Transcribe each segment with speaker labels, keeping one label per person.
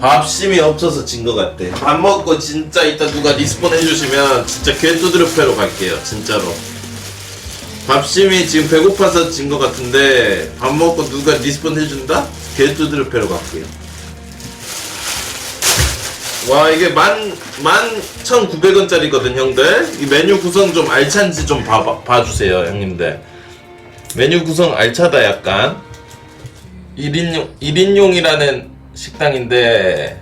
Speaker 1: 밥심이 없어서 진 것 같아. 밥 먹고 진짜 이따 누가 리스폰 해주시면 진짜 괴뚜드르페로 갈게요. 진짜로. 밥심이 지금 배고파서 진 것 같은데 밥 먹고 누가 리스폰 해준다? 괴뚜드르페로 갈게요. 와 이게 만, 만 천구백 원짜리거든 형들 이 메뉴 구성 좀 알찬지 좀 봐, 봐주세요 형님들 메뉴 구성 알차다 약간 1인용, 1인용이라는 식당인데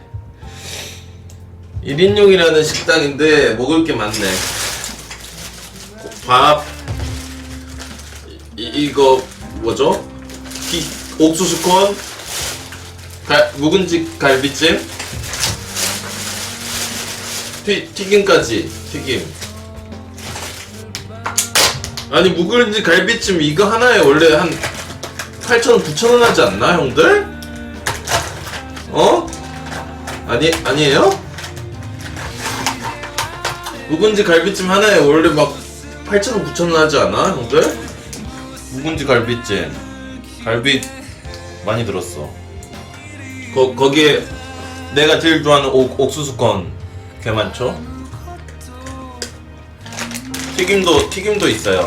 Speaker 1: 1인용이라는 식당인데 먹을 게 많네 밥 이, 이거 뭐죠? 기, 옥수수콘 갈, 묵은지 갈비찜 튀, 튀김까지 튀김 아니 묵은지 갈비찜 이거 하나에 원래 한 8,000원 9,000원 하지 않나 형들? 아니 아니에요? 묵은지 갈비찜 하나에 원래 막 8,000원 9,000원 하지 않아 형들? 묵은지 갈비찜 갈비 많이 들었어 거, 거기에 내가 제일 좋아하는 옥, 옥수수콘 개 많죠? 튀김도 튀김도 있어요.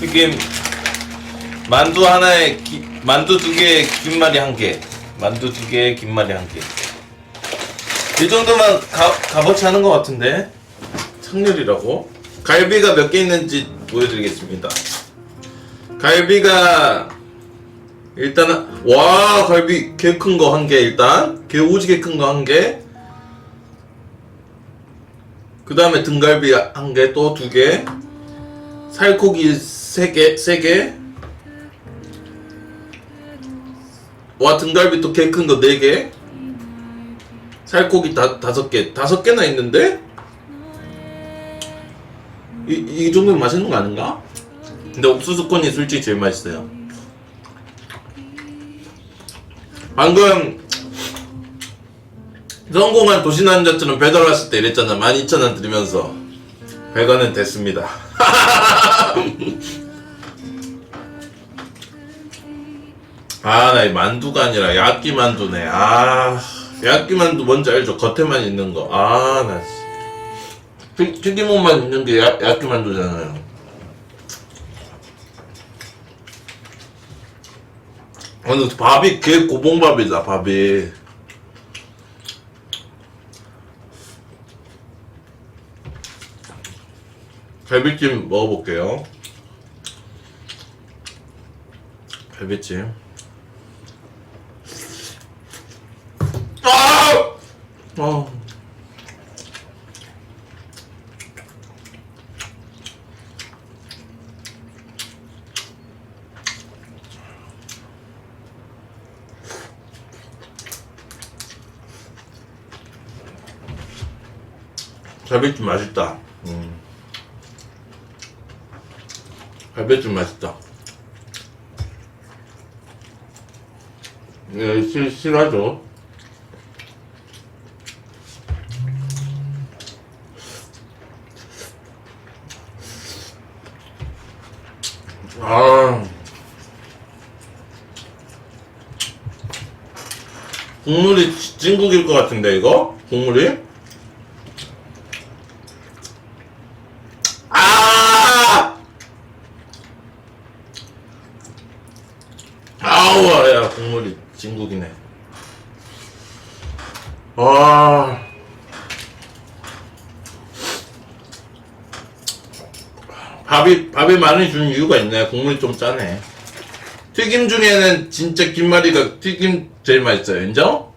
Speaker 1: 튀김 만두 하나에 기, 만두 두 개, 김말이 한 개. 만두 두 개, 김말이 한 개. 이 정도면 가, 값어치 하는 것 같은데? 창렬이라고? 갈비가 몇 개 있는지 보여드리겠습니다. 갈비가 일단은 와 갈비 개 큰 거 한 개 일단 개 오지게 큰 거 한 개. 그 다음에 등갈비 한 개 또 두 개. 살코기 세 개, 세 개. 와 등갈비 또 개 큰거네 개. 살코기 다 다섯 개, 다섯 개나 있는데? 이, 이 정도면 맛있는 거 아닌가? 근데 옥수수콘이 솔직히 제일 맛있어요. 방금 성공한 도시남자처럼 배달 왔을 때 이랬잖아 12,000원 드리면서 100원은 됐습니다 아 나 이 만두가 아니라 야끼 만두네. 아 야끼 만두 뭔지 알죠? 겉에만 있는 거 아나 튀김옷만 있는 게 야, 야끼 만두잖아요. 오늘 밥이 개 고봉밥이다 밥이. 갈비찜 먹어볼게요. 갈비찜 어. 갈비찜 맛있다. 음. 갈비찜 맛있다. 네, 실, 실하죠. 아. 국물이 찐국일 것 같은데, 이거? 국물이? 아! 아우, 야, 국물이 진국이네. 아. 밥이, 밥이 많이 준 이유가 있네. 국물이 좀 짜네. 튀김 중에는 진짜 김말이가 튀김 제일 맛있어요. 인정?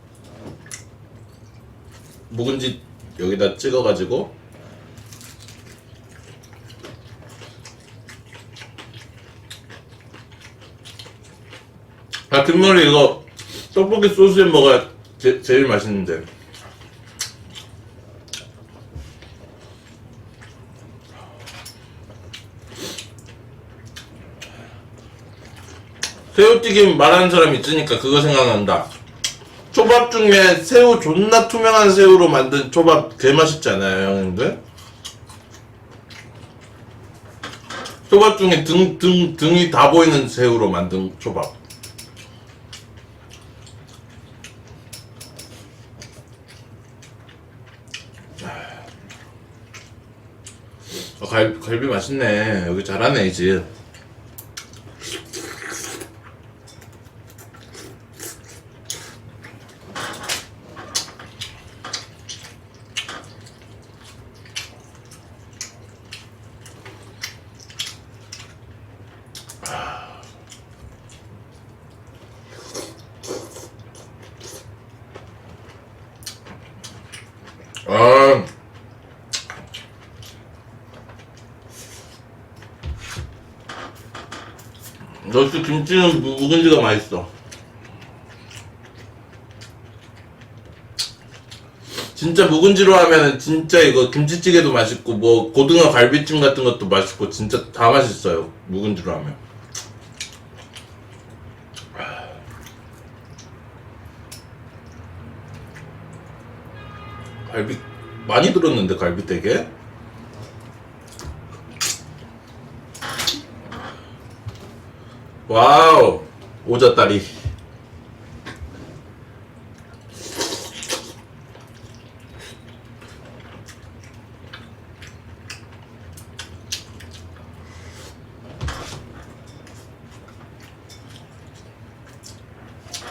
Speaker 1: 묵은지 여기다 찍어가지고 아, 금머리 이거 떡볶이 소스에 먹어야 제, 제일 맛있는데. 새우튀김 말하는 사람 있으니까 그거 생각난다. 초밥 중에 새우 존나 투명한 새우로 만든 초밥 개 맛있잖아요, 형님들. 초밥 중에 등, 등, 등이 다 보이는 새우로 만든 초밥. 아, 갈, 갈비 맛있네. 여기 잘하네, 이 집. 아. 역시 김치는 묵- 묵은지가 맛있어. 진짜 묵은지로 하면은 진짜 이거 김치찌개도 맛있고 뭐 고등어 갈비찜 같은 것도 맛있고 진짜 다 맛있어요. 묵은지로 하면. 갈비 많이 들었는데 갈비 되게. 와우 오자다리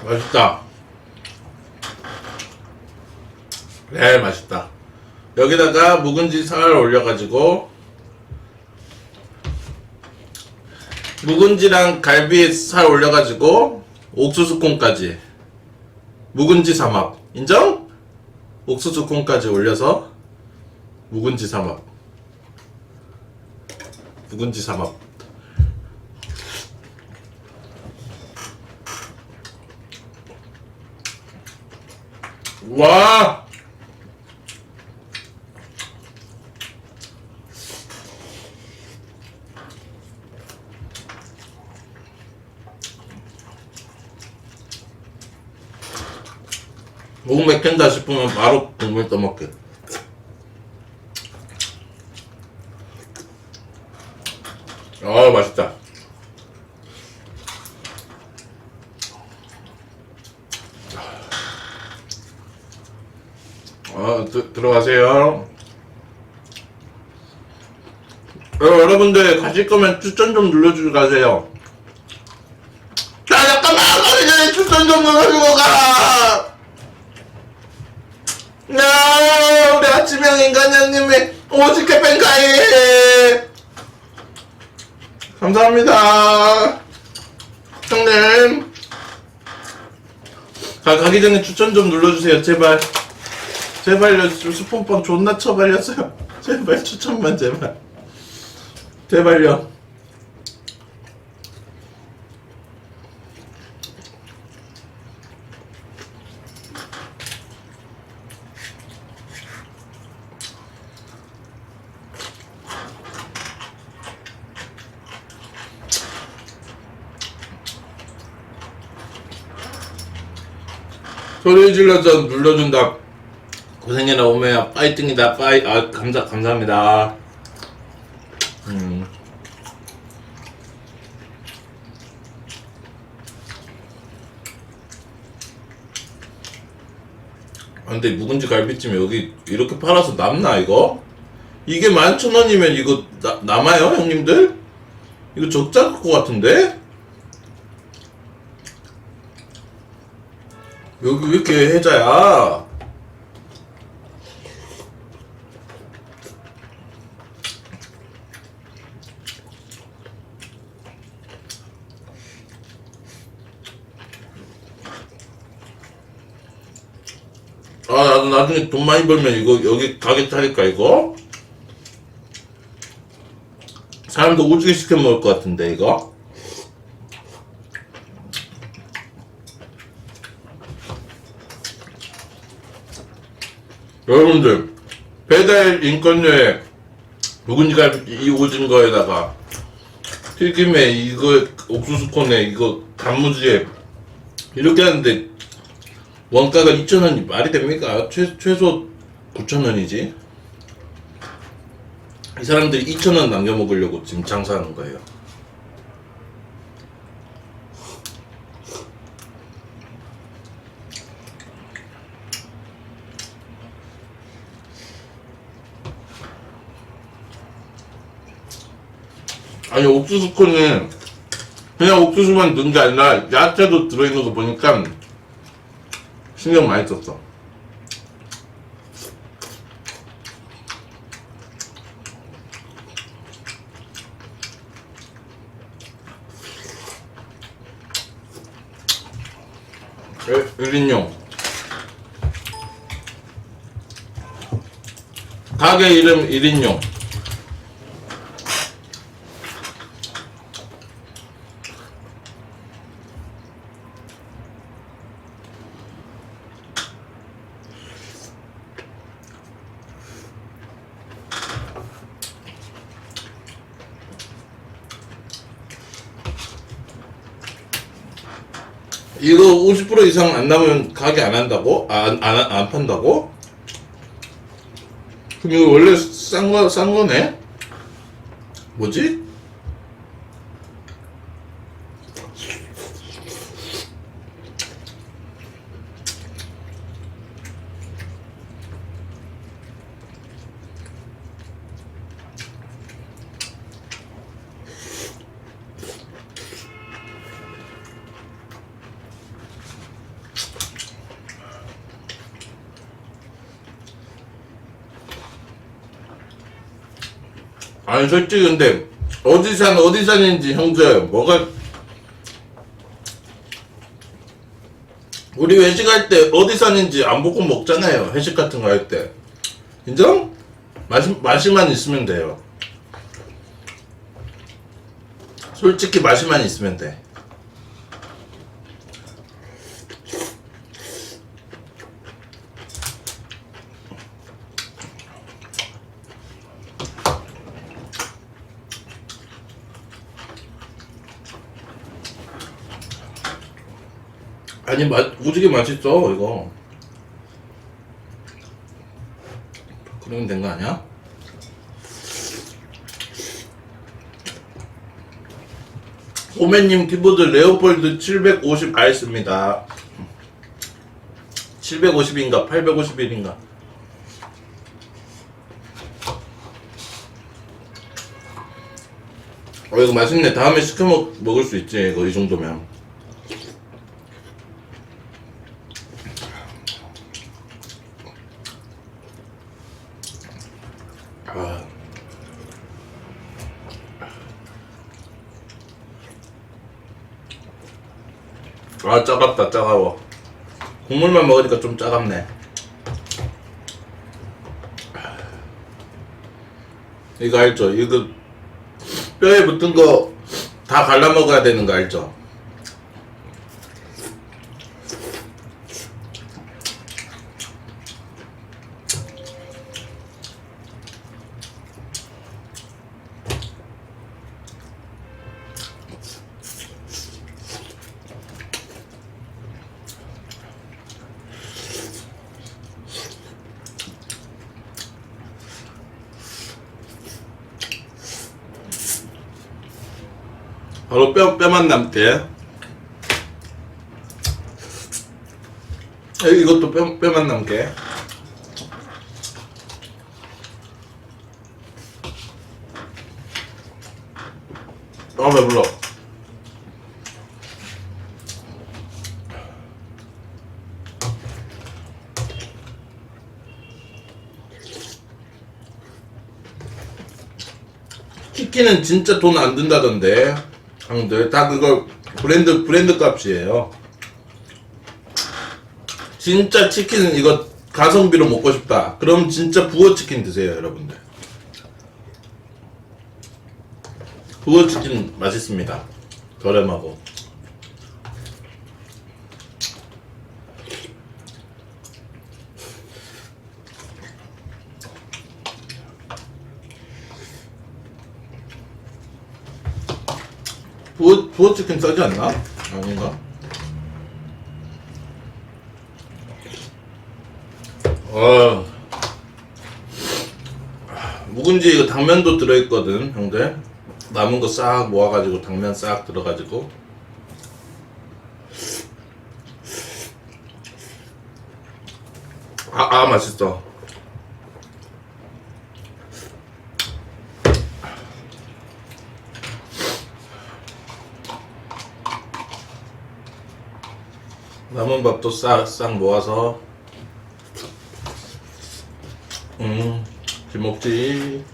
Speaker 1: 맛있다. 네 맛있다. 여기다가 묵은지 살 올려가지고 묵은지랑 갈비 살 올려가지고 옥수수콩까지. 묵은지 삼합. 인정? 옥수수콩까지 올려서 묵은지 삼합. 묵은지 삼합. 와 목 맥힌다 싶으면 바로 국물 떠먹게. 아 맛있다. 아 드, 들어가세요. 어, 여러분들 가실 거면 추천 좀 눌러주고 가세요. 자 잠깐만 가기 전에 추천 좀 눌러주고 가. 야, 우리 아침형 인간장님의 오직해 팬가이 감사합니다. 형님. 자 가기 전에 추천 좀 눌러주세요. 제발. 제발요 스폰폰 존나 쳐발렸어요. 제발 추천만 제발. 제발요 소리 질러서 눌러준다. 고생해라 오메야 파이팅이다 파이 아 감사 감사합니다. 음. 아, 근데 묵은지 갈비찜 여기 이렇게 팔아서 남나 이거? 이게 11,000원이면 이거 나, 남아요 형님들? 이거 적자 것 같은데? 여기 왜 이렇게 해자야? 아 나도 나중에 돈 많이 벌면 이거 여기 가게 차릴까 이거? 사람도 오지게 시켜 먹을 것 같은데 이거? 여러분들 배달 인건료에 묵은지가 이 오진 거에다가 튀김에 이거 옥수수콘에 이거 단무지에 이렇게 하는데 원가가 2,000원이 말이 됩니까? 최, 최소 9,000원이지 이 사람들이 2,000원 남겨 먹으려고 지금 장사하는 거예요. 아니 옥수수 콘은 그냥 옥수수만 넣은 게 아니라 야채도 들어있는 거 보니까 신경 많이 썼어. 에, 1인용 가게 이름 1인용 이거 50% 이상 안 남으면 가게 안 한다고? 아, 안, 안, 안 판다고? 그럼 이거 원래 싼 거, 싼 거네? 뭐지? 아니 솔직히 근데 어디 산 어디 산인지 형제 뭐가 우리 외식할 때 어디 산인지 안 보고 먹잖아요. 회식 같은 거 할 때. 인정? 맛이, 맛이만 있으면 돼요. 솔직히 맛이만 있으면 돼 아니 맛 오지게 맛있어 이거. 그러면 된 거 아니야? 호매님 키보드 레오폴드 750 알습니다. 750인가 851인가. 어 이거 맛있네. 다음에 시켜 먹, 먹을 수 있지 이거 이 정도면 아. 아 짜갑다 짜가워 국물만 먹으니까 좀 짜갑네 이거 알죠? 이거 뼈에 붙은 거 다 갈라 먹어야 되는 거 알죠? 뼈, 뼈만 남게. 에, 이것도 뼈, 뼈만 남 게. 아, 배불러. 치킨은 진짜 돈 안 든다던데. 형들 다 그거 브랜드 브랜드 값이에요. 진짜 치킨은 이거 가성비로 먹고 싶다. 그럼 진짜 부어 치킨 드세요, 여러분들. 부어 치킨 맛있습니다. 저렴하고. 부어, 부어 치킨 싸지 않나? 아닌가? 어. 묵은지 이거 당면도 들어있거든 형들 남은 거 싹 모아가지고 당면 싹 들어가지고 아, 아 맛있어 남은 밥도 싹싹 모아서 음, 잘 먹지.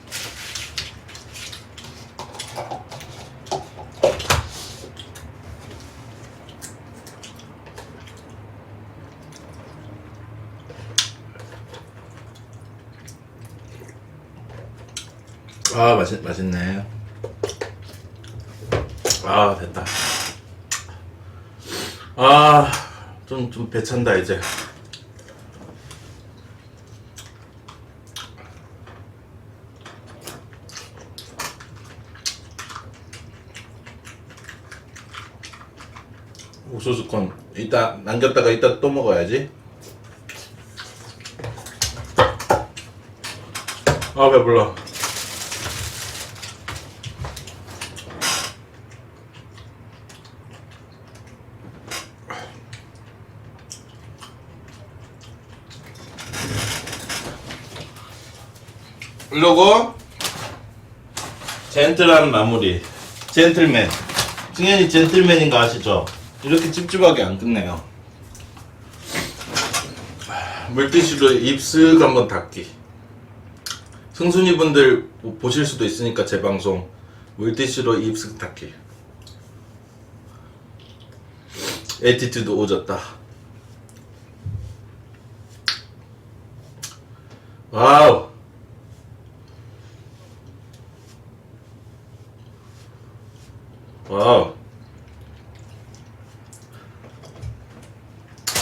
Speaker 1: 아, 맛있, 맛있네. 아, 됐다. 아, 좀, 좀 배찬다, 이제. 옥수수콘 이따 남겼다가 이따 또 먹어야지. 아 배불러. 이러고 젠틀한 마무리. 젠틀맨. 승현이 젠틀맨인 거 아시죠? 이렇게 찝찝하게 안 끝내요. 물티슈로 입쓱 한번 닦기. 승순이 분들 보실 수도 있으니까 제 방송 물티슈로 입쓱 닦기. 에티튜드 오졌다. 와우. 와우.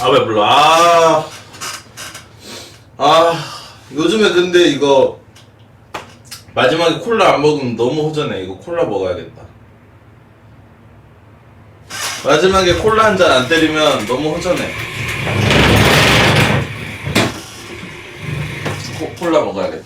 Speaker 1: 아 배불러 아, 아 요즘에 근데 이거 마지막에 콜라 안 먹으면 너무 허전해. 이거 콜라 먹어야겠다. 마지막에 콜라 한 잔 안 때리면 너무 허전해. 코, 콜라 먹어야겠다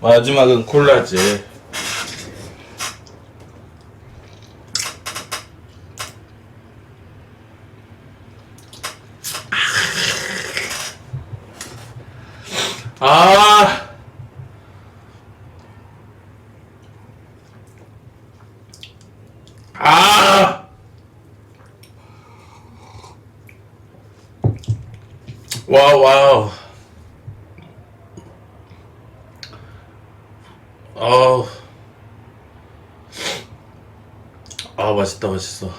Speaker 1: 마지막은 콜라지 아 아! 와우 와우 아우 아 맛있다 맛있어.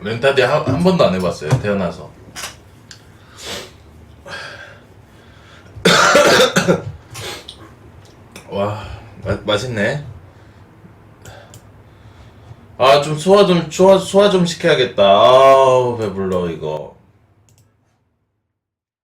Speaker 1: 렌타디 한, 한 번도 안 해봤어요 태어나서. 와 마, 맛있네. 아 좀 소화 좀 소화 소화 좀 시켜야겠다. 아우 배불러 이거